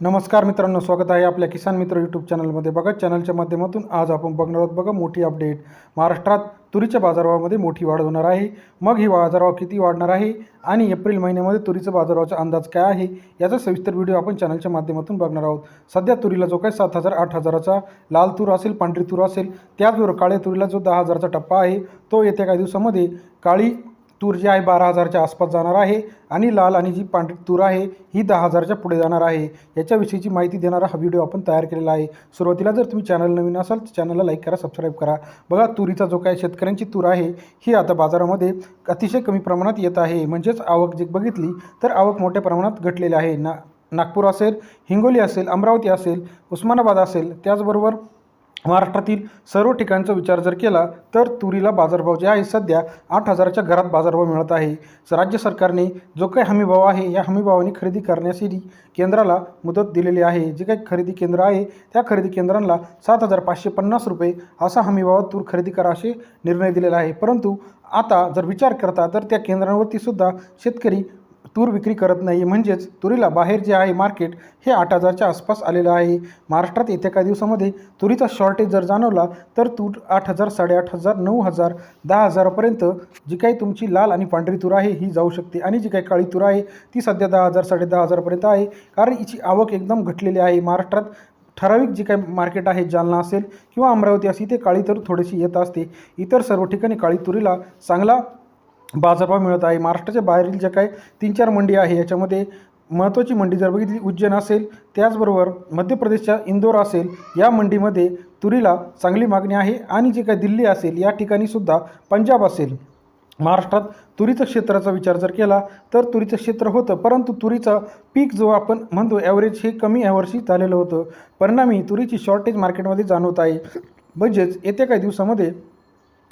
नमस्कार मित्रांनो स्वागत आहे आपल्या किसान मित्र यूट्यूब चॅनलमध्ये. बघा चॅनलच्या माध्यमातून आज आपण बघणार आहोत बघा मोठी अपडेट महाराष्ट्रात तुरीच्या बाजारभावामध्ये मोठी वाढ होणार आहे. मग ही बाजारभाव किती वाढणार आहे? आणि एप्रिल महिन्यामध्ये तुरीचा बाजारभावाचा अंदाज काय आहे? याचा सविस्तर व्हिडिओ आपण चॅनलच्या माध्यमातून बघणार आहोत. सध्या तुरीला जो काही सात हजार आठ हजाराचा लाल तूर असेल पांढरी तूर असेल त्याचबरोबर काळ्या तुरीला जो दहा हजाराचा टप्पा आहे तो येत्या काही दिवसामध्ये काळी तूर जी आहे बारा हजारच्या आसपास जाणार आहे आणि लाल आणि जी पांढरी तूर आहे ही दहा हजारच्या पुढे जाणार आहे. याच्याविषयीची माहिती देणारा हा व्हिडिओ आपण तयार केलेला आहे. सुरुवातीला जर तुम्ही चॅनल नवीन असाल तर चॅनलला लाईक करा सबस्क्राईब करा. बघा तुरीचा जो काय शेतकऱ्यांची तूर आहे ही आता बाजारामध्ये अतिशय कमी प्रमाणात येत आहे. म्हणजेच आवक जे बघितली तर आवक मोठ्या प्रमाणात घटलेली आहे. ना नागपूर असेल हिंगोली असेल अमरावती असेल उस्मानाबाद असेल त्याचबरोबर महाराष्ट्रातील सर्व ठिकाणचा विचार जर केला तर तुरीला बाजारभाव जे आहे. सध्या आठ हजाराच्या घरात बाजारभाव मिळत आहे. राज्य सरकारने जो काही हमीभाव आहे या हमीभावाने खरेदी करण्यासाठी केंद्राला मुदत दिलेली आहे. जे काही खरेदी केंद्र आहे त्या खरेदी केंद्रांना सात हजार पाचशे पन्नास रुपये असा हमीभावात तूर खरेदी करा असे निर्णय दिलेला आहे. परंतु आता जर विचार करता तर त्या केंद्रांवरती सुद्धा शेतकरी तूर विक्री करत नाही. म्हणजेच तुरीला बाहेर जे आहे मार्केट हे आठ हजारच्या आसपास आलेलं आहे. महाराष्ट्रात येत्या काही दिवसामध्ये तुरीचा शॉर्टेज जर जाणवला तर तूर आठ हजार साडेआठ हजार नऊ हजार दहा हजारापर्यंत जी काही तुमची लाल आणि पांढरी तूर आहे ही जाऊ शकते. आणि जी काही काळी तूर आहे ती सध्या दहा हजार साडे दहा हजारपर्यंत आहे. कारण हिची आवक एकदम घटलेली आहे. महाराष्ट्रात ठराविक जी काही मार्केट आहे जालना असेल किंवा अमरावती असेल ते काळी तूर थोडीशी येत असते. इतर सर्व ठिकाणी काळी तुरीला चांगला बाजारभाव मिळत आहे. महाराष्ट्राच्या बाहेरील ज्या काही तीन चार मंडी आहे याच्यामध्ये महत्त्वाची मंडी जर बघितली उज्जैन असेल त्याचबरोबर मध्य प्रदेशच्या इंदोर असेल या मंडीमध्ये तुरीला चांगली मागणी आहे आणि जे काही दिल्ली असेल या ठिकाणीसुद्धा पंजाब असेल. महाराष्ट्रात तुरीचं क्षेत्राचा विचार जर केला तर तुरीचं क्षेत्र होतं परंतु तुरीचा पीक जो आपण म्हणतो ॲव्हरेज हे कमी यावर्षी झालेलं होतं. परिणामी तुरीची शॉर्टेज मार्केटमध्ये जाणवत आहे. म्हणजेच येत्या काही दिवसामध्ये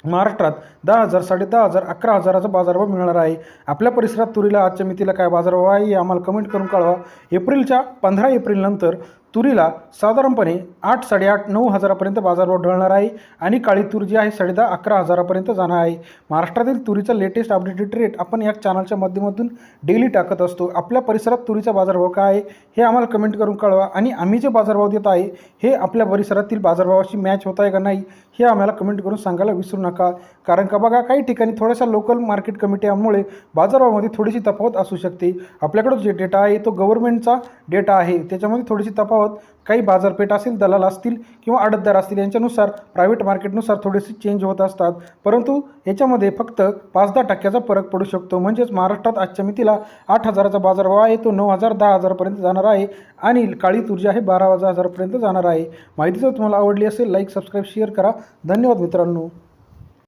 महाराष्ट्रात दहा हजार साडे दहा हजार अकरा हजाराचा बाजारभाव मिळणार आहे. आपल्या परिसरात तुरीला आजच्या मितीला काय बाजारभाव आहे हे आम्हाला कमेंट करून कळवा. एप्रिलच्या पंधरा एप्रिलनंतर तुरीला साधारणपणे आठ साडेआठ नऊ हजारापर्यंत बाजारभाव ढळणार आहे आणि काळी तूर जी आहे साडे दहा अकरा हजारापर्यंत जाणार आहे. महाराष्ट्रातील तुरीचा लेटेस्ट अपडेटेड रेट आपण या चॅनलच्या माध्यमातून डेली टाकत असतो. आपल्या परिसरात तुरीचा बाजारभाव काय आहे हे आम्हाला कमेंट करून कळवा आणि आम्ही जे बाजारभाव देत आहे हे आपल्या परिसरातील बाजारभावाशी मॅच होत आहे का नाही हे आम्हाला कमेंट करून सांगायला विसरू नका. कारण का बघा काही ठिकाणी थोड्याशा लोकल मार्केट कमिट्यामुळे बाजारभावामध्ये थोडीशी तफावत असू शकते. आपल्याकडं जे डेटा आहे तो गव्हर्नमेंटचा डेटा आहे. त्याच्यामध्ये थोडीशी तफावत काही बाजारपेठ असेल दलाल असतील किंवा अडतदार असतील यांच्यानुसार प्रायव्हेट मार्केटनुसार थोडेसे चेंज होत असतात. परंतु याच्यामध्ये फक्त पाच दहा टक्क्याचा फरक पडू शकतो. म्हणजेच महाराष्ट्रात आजच्या मितीला आठ हजाराचा बाजारभाव आहे तो नऊ हजार दहा हजारपर्यंत जाणार आहे आणि काळी तुर्जी आहे बारा हजारपर्यंत जाणार आहे. माहिती जर तुम्हाला आवडली असेल लाईक सबस्क्राईब शेअर करा. धन्यवाद मित्रांनो.